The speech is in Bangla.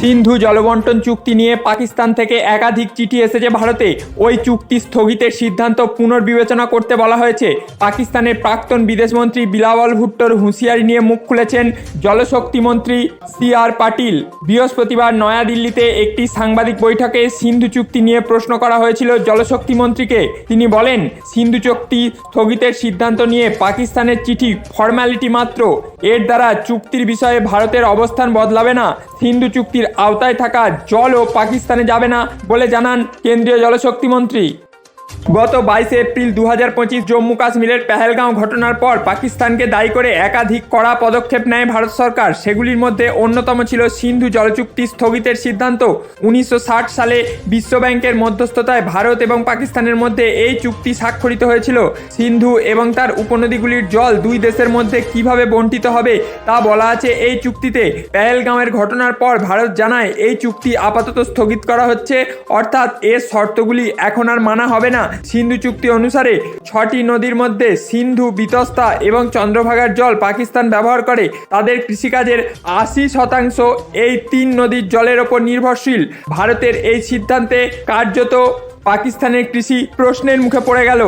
সিন্ধু জলবন্টন চুক্তি নিয়ে পাকিস্তান থেকে একাধিক চিঠি এসেছে ভারতে। ওই চুক্তি স্থগিতের সিদ্ধান্ত পুনর্বিবেচনা করতে বলা হয়েছে। পাকিস্তানের প্রাক্তন বিদেশমন্ত্রী বিলাওয়াল ভুট্টোর হুঁশিয়ারি নিয়ে মুখ খুলেছেন জলশক্তি মন্ত্রী সি আর পাটিল। বৃহস্পতিবার নয়াদিল্লিতে একটি সাংবাদিক বৈঠকে সিন্ধু চুক্তি নিয়ে প্রশ্ন করা হয়েছিল জলশক্তি মন্ত্রীকে। তিনি বলেন, সিন্ধু চুক্তি স্থগিতের সিদ্ধান্ত নিয়ে পাকিস্তানের চিঠি ফর্ম্যালিটি মাত্র। এর দ্বারা চুক্তির বিষয়ে ভারতের অবস্থান বদলাবে না। সিন্ধু চুক্তির আওতায় থাকা জলও পাকিস্তানে যাবে না বলে জানান কেন্দ্রীয় জলশক্তি মন্ত্রী। গত বাইশে এপ্রিল দু হাজার পঁচিশ জম্মু কাশ্মীরের পেহেলগাঁও ঘটনার পর পাকিস্তানকে দায়ী করে একাধিক কড়া পদক্ষেপ নেয় ভারত সরকার। সেগুলির মধ্যে অন্যতম ছিল সিন্ধু জলচুক্তি স্থগিতের সিদ্ধান্ত। উনিশশো ষাট সালে বিশ্বব্যাংকের মধ্যস্থতায় ভারত এবং পাকিস্তানের মধ্যে এই চুক্তি স্বাক্ষরিত হয়েছিল। সিন্ধু এবং তার উপনদীগুলির জল দুই দেশের মধ্যে কীভাবে বন্টিত হবে তা বলা আছে এই চুক্তিতে। পেহেলগাঁওয়ের ঘটনার পর ভারত জানায়, এই চুক্তি আপাতত স্থগিত করা হচ্ছে, অর্থাৎ এর শর্তগুলি এখন আর মানা হবে না। সিন্ধু চুক্তি অনুসারে ছটি নদীর মধ্যে সিন্ধু, বিতস্তা এবং চন্দ্রভাগার জল পাকিস্তান ব্যবহার করে। তাদের কৃষিকাজের আশি শতাংশ এই তিন নদীর জলের ওপর নির্ভরশীল। ভারতের এই সিদ্ধান্তে কার্যত পাকিস্তানের কৃষি প্রশ্নের মুখে পড়ে গেল।